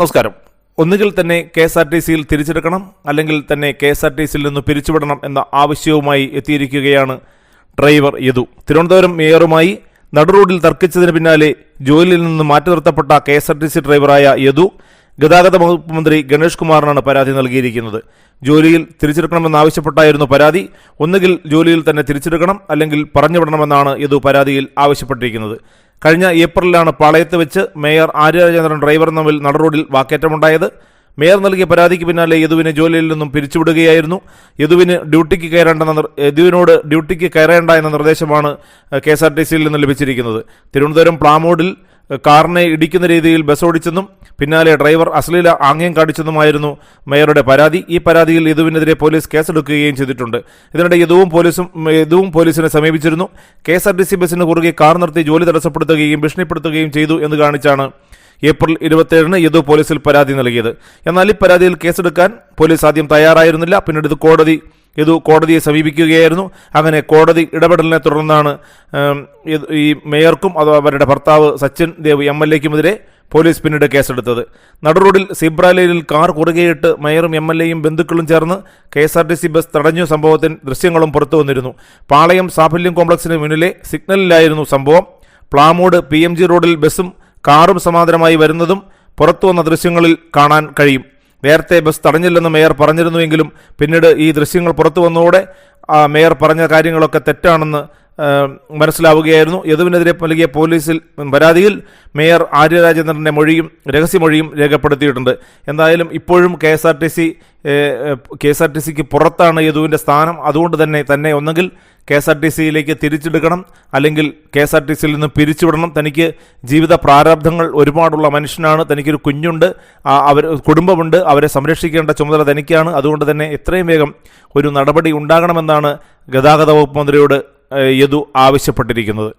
നമസ്കാരം. ഒന്നുകിൽ തന്നെ കെ എസ് ആർ ടി സിയിൽ തിരിച്ചെടുക്കണം അല്ലെങ്കിൽ തന്നെ കെ എസ് ആർ ടി സിയിൽ നിന്ന് പിരിച്ചുവിടണം എന്ന ആവശ്യവുമായി എത്തിയിരിക്കുകയാണ് ഡ്രൈവർ യദു. തിരുവനന്തപുരം മേയറുമായി നടുറോഡിൽ തർക്കിച്ചതിന് പിന്നാലെ ജോലിയിൽ നിന്ന് മാറ്റി നിർത്തപ്പെട്ട K S R T C ഡ്രൈവറായ യദു ഗതാഗത വകുപ്പ് മന്ത്രി ഗണേഷ് കുമാറിനാണ് പരാതി നൽകിയിരിക്കുന്നത്. ജോലിയിൽ തിരിച്ചെടുക്കണമെന്നാവശ്യപ്പെട്ടായിരുന്നു പരാതി. ഒന്നുകിൽ ജോലിയിൽ തന്നെ തിരിച്ചെടുക്കണം അല്ലെങ്കിൽ പറഞ്ഞുവിടണമെന്നാണ് യദു പരാതിയിൽ ആവശ്യപ്പെട്ടിരിക്കുന്നത്. കഴിഞ്ഞ ഏപ്രിലാണ് പാളയത്ത് വെച്ച് മേയർ ആര്യരാജേന്ദ്രൻ ഡ്രൈവർ തമ്മിൽ നടറോഡിൽ വാക്കേറ്റമുണ്ടായത്. മേയർ നൽകിയ പരാതിക്ക് പിന്നാലെ യദുവിനെ ജോലിയിൽ നിന്നും പിരിച്ചുവിടുകയായിരുന്നു. യദുവിന് ഡ്യൂട്ടിക്ക് കയറേണ്ടെന്ന യദുവിനോട് ഡ്യൂട്ടിക്ക് കയറേണ്ട എന്ന നിർദ്ദേശമാണ് കെ എസ് ആർ ടി സിയിൽ നിന്ന് ലഭിച്ചിരിക്കുന്നത്. തിരുവനന്തപുരം പ്ലാമോഡിൽ കാറിനെ ഇടിക്കുന്ന രീതിയിൽ ബസ് ഓടിച്ചെന്നും പിന്നാലെ ഡ്രൈവർ അശ്ലീല ആംഗ്യം കാണിച്ചെന്നുമായിരുന്നു മേയറുടെ പരാതി. ഈ പരാതിയിൽ യദുവിനെതിരെ പോലീസ് കേസെടുക്കുകയും ചെയ്തിട്ടുണ്ട്. ഇതിനിടെ യദുവും പോലീസും യദുവും പോലീസിനെ സമീപിച്ചിരുന്നു. K S R T C ബസിന് കുറുകെ കാർ നിർത്തി ജോലി തടസ്സപ്പെടുത്തുകയും ഭീഷണിപ്പെടുത്തുകയും ചെയ്തു എന്ന് കാണിച്ചാണ് ഏപ്രിൽ ഇരുപത്തിയേഴിന് യദു പോലീസിൽ പരാതി നൽകിയത്. എന്നാൽ ഈ പരാതിയിൽ കേസെടുക്കാൻ പോലീസ് ആദ്യം തയ്യാറായിരുന്നില്ല. പിന്നീട് ഇത് കോടതി യദു കോടതിയെ സമീപിക്കുകയായിരുന്നു. അങ്ങനെ കോടതി ഇടപെടലിനെ തുടർന്നാണ് ഈ മേയർക്കും അഥവാ അവരുടെ ഭർത്താവ് സച്ചിൻ ദേവ് എം എൽ എക്കുമെതിരെ പോലീസ് പിന്നീട് കേസെടുത്തത്. നടുറോഡിൽ സിബ്രാലയിൽ കാർ കുറുകെയിട്ട് മേയറും എം എൽ എയും ബന്ധുക്കളും ചേർന്ന് K S R T C bus തടഞ്ഞു. സംഭവത്തിന് ദൃശ്യങ്ങളും പുറത്തു വന്നിരുന്നു. പാളയം സാഫല്യം കോംപ്ലക്സിന് മുന്നിലെ സിഗ്നലിലായിരുന്നു സംഭവം. പ്ലാമോഡ് പി എം ജി റോഡിൽ ബസ്സും കാറും സമാന്തരമായി വരുന്നതും പുറത്തു വന്ന ദൃശ്യങ്ങളിൽ കാണാൻ കഴിയും. നേരത്തെ ബസ് തടഞ്ഞില്ലെന്ന് മേയർ പറഞ്ഞിരുന്നുവെങ്കിലും പിന്നീട് ഈ ദൃശ്യങ്ങൾ പുറത്തു വന്നതോടെ മേയർ പറഞ്ഞ കാര്യങ്ങളൊക്കെ തെറ്റാണെന്ന് മനസ്സിലാവുകയായിരുന്നു. യദുവിനെതിരെ നൽകിയ പോലീസിൽ പരാതിയിൽ മേയർ ആര്യരാജേന്ദ്രന്റെ മൊഴിയും രഹസ്യമൊഴിയും രേഖപ്പെടുത്തിയിട്ടുണ്ട്. എന്തായാലും ഇപ്പോഴും K S R T C K S R T സിക്ക് പുറത്താണ് യദുവിന്റെ സ്ഥാനം. അതുകൊണ്ട് തന്നെ തന്നെ ഒന്നെങ്കിൽ കെ എസ് ആർ ടി സിയിലേക്ക് തിരിച്ചെടുക്കണം അല്ലെങ്കിൽ കെ എസ് ആർ ടി സിയിൽ നിന്ന് പിരിച്ചുവിടണം. തനിക്ക് ജീവിത പ്രാരാബ്ധങ്ങൾ ഒരുപാടുള്ള മനുഷ്യനാണ്. തനിക്കൊരു കുഞ്ഞുണ്ട്. അവർ കുടുംബമുണ്ട്. അവരെ സംരക്ഷിക്കേണ്ട ചുമതല തനിക്കാണ്. അതുകൊണ്ട് തന്നെ എത്രയും വേഗം ഒരു നടപടി ഉണ്ടാകണമെന്നാണ് ഗതാഗത വകുപ്പ് മന്ത്രിയോട് യദു ആവശ്യപ്പെട്ടിരിക്കുന്നത്.